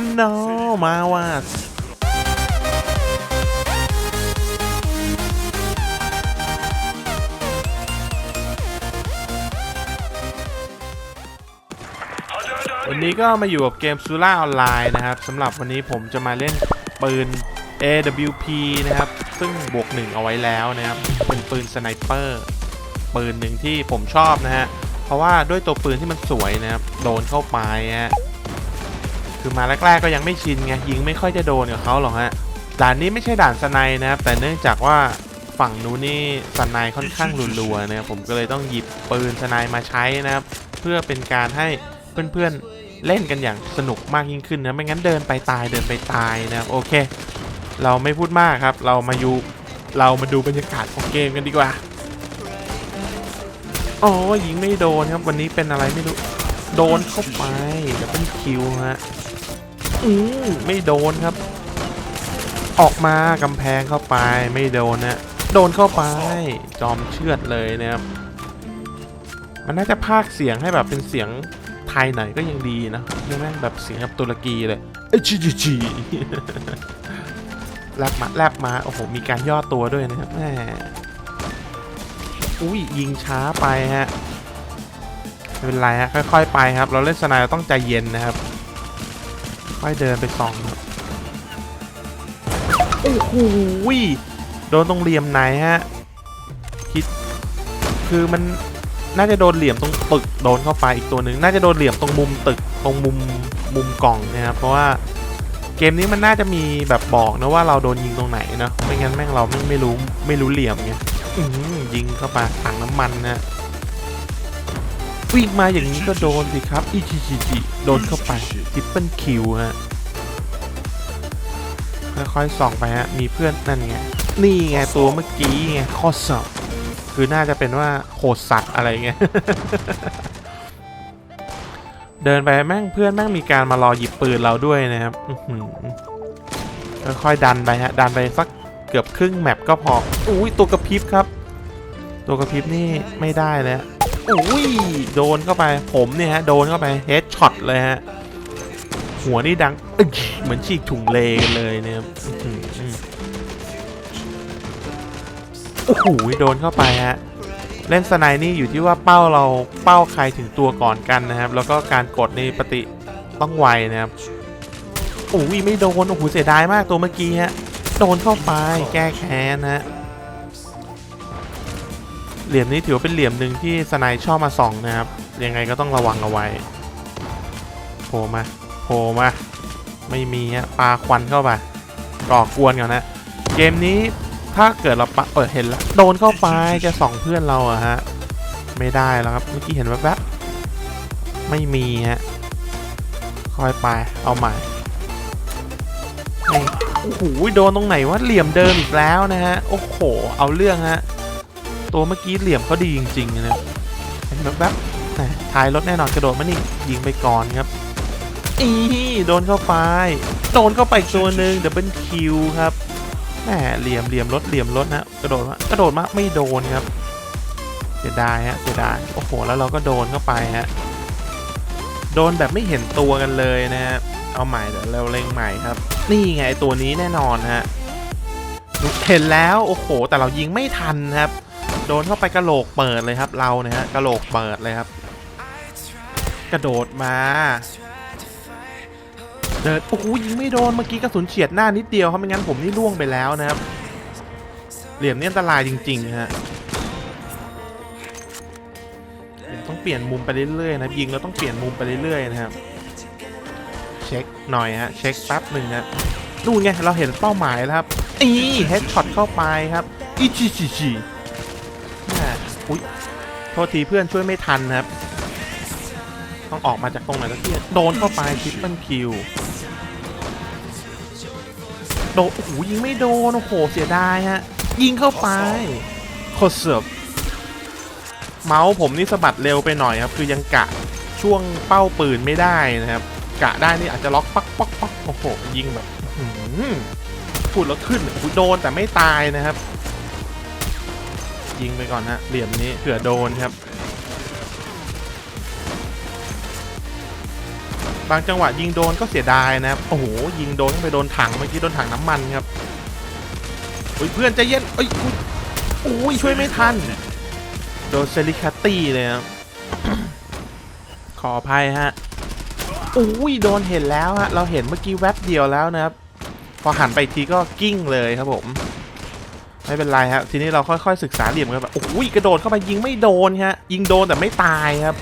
ฮันโนมาว่าวันนี้ก็มาอยู่กับเกมซูล่าออนไลน์นะครับสำหรับวันนี้ผมจะมาเล่นปืน AWP นะครับ ซึ่งบวกหนึ่งเอาไว้แล้วนะครับ เป็นปืนสไนเปอร์ปืนหนึ่งที่ผมชอบนะฮะ เพราะว่าด้วยตัวปืนที่มันสวยนะครับ โดนเข้าไปฮะ คือมาแรกๆก็ยังไม่ชินไงยิงไม่ค่อยจะโดนกับเขาหรอกฮะด่านนี้ไม่ใช่ด่านสไนนะครับแต่เนื่องจากว่าฝั่งนู้นนี่สไนค่อนข้างรัวๆนะครับผมก็เลยต้องหยิบปืนสไนมาใช้นะครับเพื่อเป็นการให้เพื่อนๆเล่นกันอย่างสนุกมากยิ่งขึ้นนะไม่งั้นเดินไปตายเดินไปตายนะครับโอเค เราไม่พูดมากครับ เรามาอยู่เรามาดูบรรยากาศของเกมกันดีกว่าอ๋อยิงไม่โดนครับวันนี้เป็นอะไรไม่รู้ โดนเข้าไปดับเบิลคิวฮะอืมไม่โดนครับ ออกมากำแพงเข้าไปไม่โดนนะโดนเข้าไป จอมเชือดเลยนะครับ มันน่าจะพากเสียงให้แบบเป็นเสียงไทยหน่อยก็ยังดีนะไม่แม่งแบบเสียงแบบตุรกีเลยเอยจีจีจีแลบมาแลบมาโอ้โหมีการย่อตัวด้วยนะครับแหมอุ้ยยิงช้าไปฮะ ไม่เป็นไรฮะค่อยๆไปครับ เราเล่นสไนเราต้องใจเย็นนะครับ ค่อยเดินไปส่องครับโอ้โหโดนตรงเหลี่ยมไหนฮะคิดคือมันน่าจะโดนเหลี่ยมตรงตึกโดนเข้าไปอีกตัวหนึ่งน่าจะโดนเหลี่ยมตรงมุมตึกตรงมุมมุมกล่องนะครับเพราะว่าเกมนี้มันน่าจะมีแบบบอกนะว่าเราโดนยิงตรงไหนนะไม่งั้นแม่งเราไม่ไม่รู้ไม่รู้เหลี่ยมไงยิงเข้าไปถังน้ำมันนะ วิ่งมาอย่างนี้ก็โดนสิครับอีจีจีจีโดนเข้าไปทิปเปิลคิวฮะค่อยๆส่องไปฮะมีเพื่อนนั่นไงนี่ไงตัวเมื่อกี้ไงข้อสอบคือน่าจะเป็นว่าโหดสัตว์อะไรเงี้ยเดินไปแม่งเพื่อนแม่งมีการมารอหยิบปืนเราด้วยนะครับค่อยๆดันไปฮะดันไปสักเกือบครึ่งแมปก็พออุ้ยตัวกระพริบครับ ตัวกระพริบนี่ไม่ได้เลยฮะ อุ้ยโดนเข้าไป ผมเนี่ยฮะ โดนเข้าไปเฮดช็อตเลยฮะ หัวนี่ดังเหมือนฉีกถุงเลกันเลยเนี่ยโอ้โหโดนเข้าไปฮะ เล่นสไนนี่อยู่ที่ว่าเป้าเราเป้าใครถึงตัวก่อนกันนะครับ แล้วก็การกดในปฏิต้องไวนะครับโอ้ยไม่โดน โอ้โหเสียดายมากตัวเมื่อกี้ฮะ โดนเข้าไปแก้แค้นนะฮะ เหลี่ยมนี้ถือว่าเป็นเหลี่ยมหนึ่งที่สไนชอบมาส่องนะครับ ยังไงก็ต้องระวังเอาไว้โผล่มาโผล่มา ไม่มีฮะปลาควันเข้าไปก่อกวนก่อนนะ เกมนี้ถ้าเกิดเราปะเปิดเห็นแล้วโดนเข้าไปจะส่องเพื่อนเราอะฮะ ไม่ได้แล้วครับ เมื่อกี้เห็นแวบๆ ไม่มีฮะคอยไปเอาใหม่โอ้โหโดนตรงไหนวะเหลี่ยมเดิมอีกแล้วนะฮะ โอ้โห เอาเรื่องฮะ ตัวเมื่อกี้เหลี่ยมเขาดีจริงๆนะเห็นแบบแบบๆท้ายรถแน่นอนกระโดดมานี่ยิงไปก่อนครับอีโดนเข้าไป โดนเข้าไปตัวหนึ่งเดี๋ยวเป็นคิวครับแหมเหลี่ยมเหลี่ยมรถเหลี่ยมรถนะกระโดดมากระโดดมาไม่โดนครับเสียดายฮะเสียดายโอ้โหแล้วเราก็โดนเข้าไปฮะโดนแบบไม่เห็นตัวกันเลยนะฮะเอาใหม่เดี๋ยวเราเล็งใหม่ครับ นี่ไงตัวนี้แน่นอนฮะเห็นแล้วโอ้โห แต่เรายิงไม่ทันครับ โดนเข้าไปกระโหลกเปิดเลยครับเราเนี่ยฮะกระโหลกเปิดเลยครับ กระโดดมา เดินโอ้โหยิงไม่โดนเมื่อกี้กระสุนเฉียดหน้านิดเดียวครับไม่งั้นผมนี่ล่วงไปแล้วนะครับ เหลี่ยมนี่อันตรายจริงๆฮะต้องเปลี่ยนมุมไปเรื่อยๆนะยิงแล้วต้องเปลี่ยนมุมไปเรื่อยๆนะครับเช็คหน่อยฮะเช็คแป๊บหนึ่งนะดูไงเราเห็นเป้าหมายแล้วครับอีเฮดช็อตเข้าไปครับอีจีจี อุ้ยโทษทีเพื่อนช่วยไม่ทันครับ ต้องออกมาจากตรงไหนสักที่โดนเข้าไปทริปเปิลคิวโดนโอ้โหยิงไม่โดนโอ้โหเสียดายฮะ ยิงเข้าไปโคตรเสิร์ฟเมาส์ผมนี่สะบัดเร็วไปหน่อยครับ คือยังกะช่วงเป้าปืนไม่ได้นะครับ กะได้นี่อาจจะล็อกปักปักปักโอ้โหยิงแบบหือพูดแล้วขึ้นโอ้โหโดนแต่ไม่ตายนะครับ ยิงไปก่อนฮะเหลี่ยมนี้เผื่อโดนครับ บางจังหวะยิงโดนก็เสียดายนะครับโอ้โหยิงโดนไปโดนถังเมื่อกี้โดนถังน้ำมันครับอุ้ยเพื่อนใจเย็นเอ้ยโอ้ยช่วยไม่ทันโดนเซลิคาตี้เลยครับขออภัยฮะโอ้ยโดนเห็นแล้วฮะเราเห็นเมื่อกี้แวบเดียวแล้วนะครับ พอหันไปทีก็กิ้งเลยครับผม ไม่เป็นไรครับ ทีนี้เราค่อยๆศึกษาเหลี่ยมกันแบบโอ้ยกระโดดเข้าไปยิงไม่โดนฮะ ยิงโดนแต่ไม่ตายครับ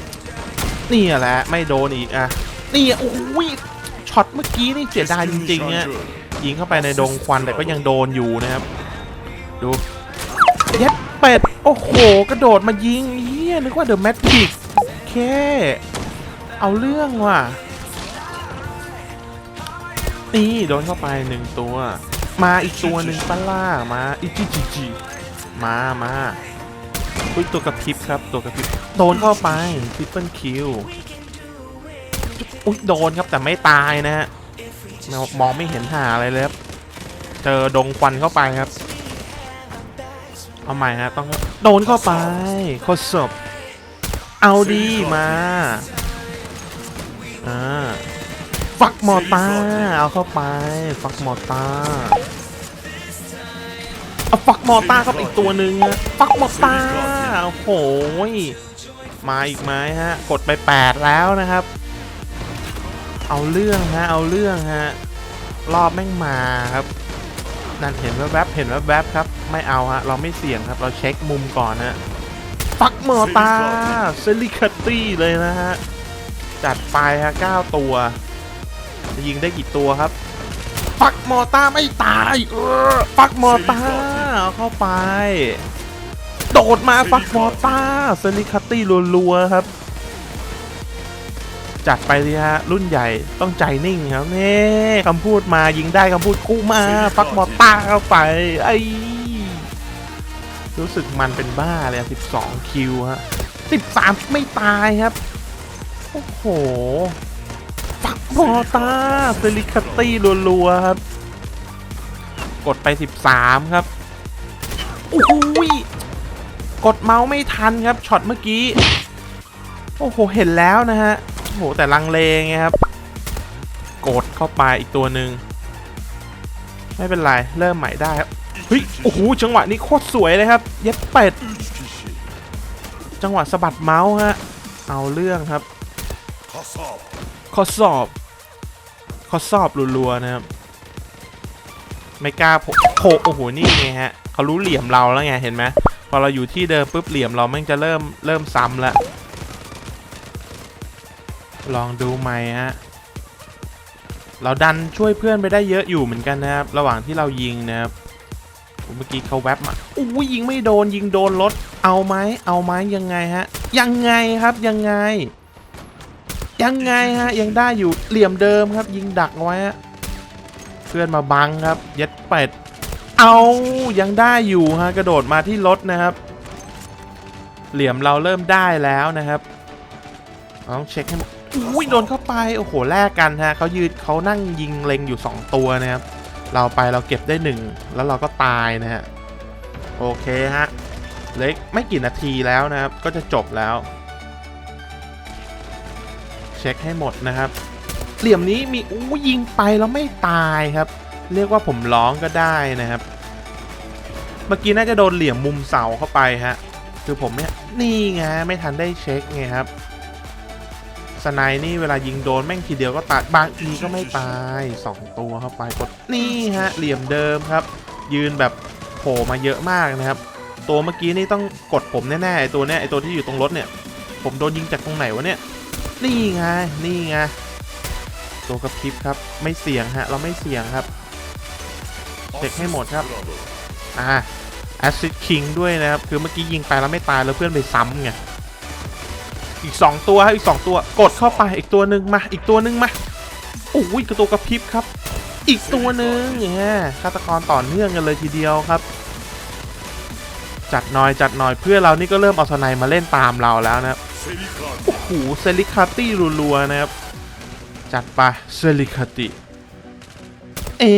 นี่แหละไม่โดนอีกอะนี่อะโอ้ยช็อตเมื่อกี้นี่เสียดายจริงๆเนี่ยยิงเข้าไปในดงควันแต่ก็ยังโดนอยู่นะครับ ดูเย็ดเป็ดโอ้โห กระโดดมายิงเฮียนึกว่าเดอะแมทริกโอเค เอาเรื่องว่ะนี่โดนเข้าไปหนึ่งตัว มาอีกตัวหนึ่งปล่ามาอีจิจิจิมามาอุ้ยตัวกระพริบครับตัวกระพริบโดนเข้าไปทริปเปิลคิวอุ้ยโดนครับแต่ไม่ตายนะฮะมองไม่เห็นหาอะไรเลยครับเจอดงควันเข้าไปครับเอาใหม่ฮะต้องโดนเข้าไปโคตรศพเอาดีมาอ่า ฟักมอต้าเอาเข้าไป ฟักมอต้าเอาฟักมอต้าเข้าไปอีกตัวหนึ่งฮะฟักมอต้าโอ้โหยมาอีกไหมฮะ กดไป 8 แล้วนะครับ เอาเรื่องฮะ เอาเรื่องฮะ รอบแม่งมาครับ นั่นเห็นแวบๆเห็นแวบๆครับ ไม่เอาฮะ เราไม่เสี่ยงครับ เราเช็คมุมก่อนฮะฟักมอตาเซลิคัตตี้เลยนะฮะ จัดไปฮะ 9 ตัว จะยิงได้กี่ตัวครับฟักมอต้าไม่ตาย เออฟักมอต้าเอาเข้าไป โดดมาฟักมอต้าเซลิคัตตี้รัวๆครับ จัดไปสิฮะ รุ่นใหญ่ต้องใจนิ่งครับนี่คำพูดมายิงได้คำพูดกู้มาฟักมอต้าเข้าไป ไอ้รู้สึกมันเป็นบ้าเลยอะ12 คิวฮะ13 ไม่ตายครับ โอ้โห ฟักมอตาเซลิคัตตี้รัวๆครับ กดไป 13 ครับโอ้โหยกดเมาส์ไม่ทันครับช็อตเมื่อกี้ โอ้โห เห็นแล้วนะฮะโอ้โห แต่ลังเลไงครับ กดเข้าไปอีกตัวหนึ่งไม่เป็นไร เริ่มใหม่ได้ครับเฮ้ยโอ้โหจังหวะนี้โคตรสวยเลยครับ เย็บเป็ด จังหวะสะบัดเมาส์ฮะ เอาเรื่องครับ ข้อสอบ ข้อสอบรัวๆนะครับ ไม่กล้าโผโผโอ้โห นี่ไงฮะ เขารู้เหลี่ยมเราแล้วไง เห็นไหมพอเราอยู่ที่เดิมปุ๊บเหลี่ยมเราแม่งจะเริ่มเริ่มซ้ำล้วลองดูไหมฮะ เราดันช่วยเพื่อนไปได้เยอะอยู่เหมือนกันนะครับ ระหว่างที่เรายิงนะครับเมื่อกี้เขาแวบมาอู้ยิงไม่โดนยิงโดนรถ เอาไหมเอาไหมยังไงฮะ ยังไงครับยังไง ยังไงฮะยังได้อยู่เหลี่ยมเดิมครับ ยิงดักเอาไว้ฮะเพื่อนมาบังครับเย็ดเป็ดเอายังได้อยู่ฮะกระโดดมาที่รถนะครับ เหลี่ยมเราเริ่มได้แล้วนะครับเราต้องเช็คให้หมดอุ้ยโดนเข้าไปโอ้โหแลกกันฮะเขายืนเขานั่งยิงเล็งอยู่ 2 ตัวนะครับ เราไปเราเก็บได้หนึ่งแล้วเราก็ตายนะฮะโอเคฮะเล็กไม่กี่นาทีแล้วนะครับ ก็จะจบแล้ว ช็คให้หมดนะครับ เหลี่ยมนี้มีอู้ยิงไปแล้วไม่ตายครับ เรียกว่าผมร้องก็ได้นะครับ เมื่อกี้น่าจะโดนเหลี่ยมมุมเสาเข้าไปฮะคือผมเนี่ยนี่ไงไม่ทันได้เช็คไงครับสไนนี่เวลายิงโดนแม่งทีเดียวก็ตายบางทีก็ไม่ตายสองตัวเข้าไปกดนี่ฮะเหลี่ยมเดิมครับ ยืนแบบโผล่มาเยอะมากนะครับ ตัวเมื่อกี้นี่ต้องกดผมแน่ๆไอตัวเนี้ยไอตัวที่อยู่ตรงรถเนี่ย ผมโดนยิงจากตรงไหนวะเนี่ย นี่ไง นี่ไง ตัวกระพริบครับ ไม่เสี่ยงฮะ เราไม่เสี่ยงครับ เช็คให้หมดครับ อ่าแอซ i ดคิงด้วยนะครับ คือเมื่อกี้ยิงไปแล้วไม่ตายแล้วเพื่อนไปซ้ำไง อีก 2 ตัวครับอีก 2 ตัว กดเข้าไปอีกตัวหนึ่งมา อีกตัวหนึ่งมา โอ้ยกระตัวกระพริบครับ อีกตัวหนึ่งอย่างเงี้ยฆาตกรต่อเนื่องกันเลยทีเดียวครับจัดหน่อยจัดหน่อยเพื่อเรานี่ก็เริ่มเอาสไนมาเล่นตามเราแล้วนะครับ โอ้โหเซลิคาตี้รัวๆนะครับ จัดไปเซลิคาตี้เอ๊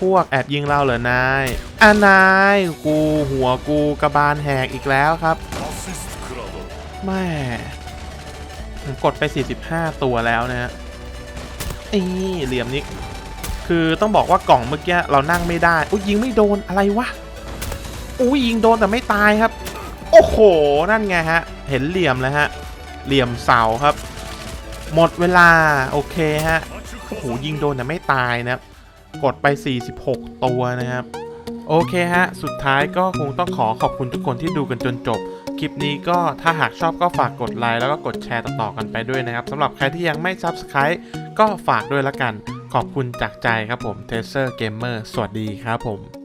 พวกแอบยิงเราเหรอนายอานายกูหัวกูกระบาลแหกอีกแล้วครับแม่ผมกดไป 45 ตัวแล้วนะฮะนี่เหลี่ยมนี้คือต้องบอกว่ากล่องเมื่อกี้เรานั่งไม่ได้ อุ้ยยิงไม่โดนอะไรวะ อุ้ยยิงโดนแต่ไม่ตายครับ อ้โห นั่นไงฮะ เห็นเหลี่ยมแล้วฮะ เหลี่ยมเสาครับ หมดเวลา โอเคฮะ โอ้โห ยิงโดนแต่ไม่ตายนะครับ กดไป 46 ตัวนะครับ โอเคฮะ สุดท้ายก็คงต้องขอขอบคุณทุกคนที่ดูกันจนจบ คลิปนี้ก็ถ้าหากชอบก็ฝากกดไลค์แล้วก็กดแชร์ต่อๆกันไปด้วยนะครับสำหรับใครที่ยังไม่ Subscribe ก็ฝากด้วยละกัน ขอบคุณจากใจครับผม t e s e r Gamer สวัสดีครับผม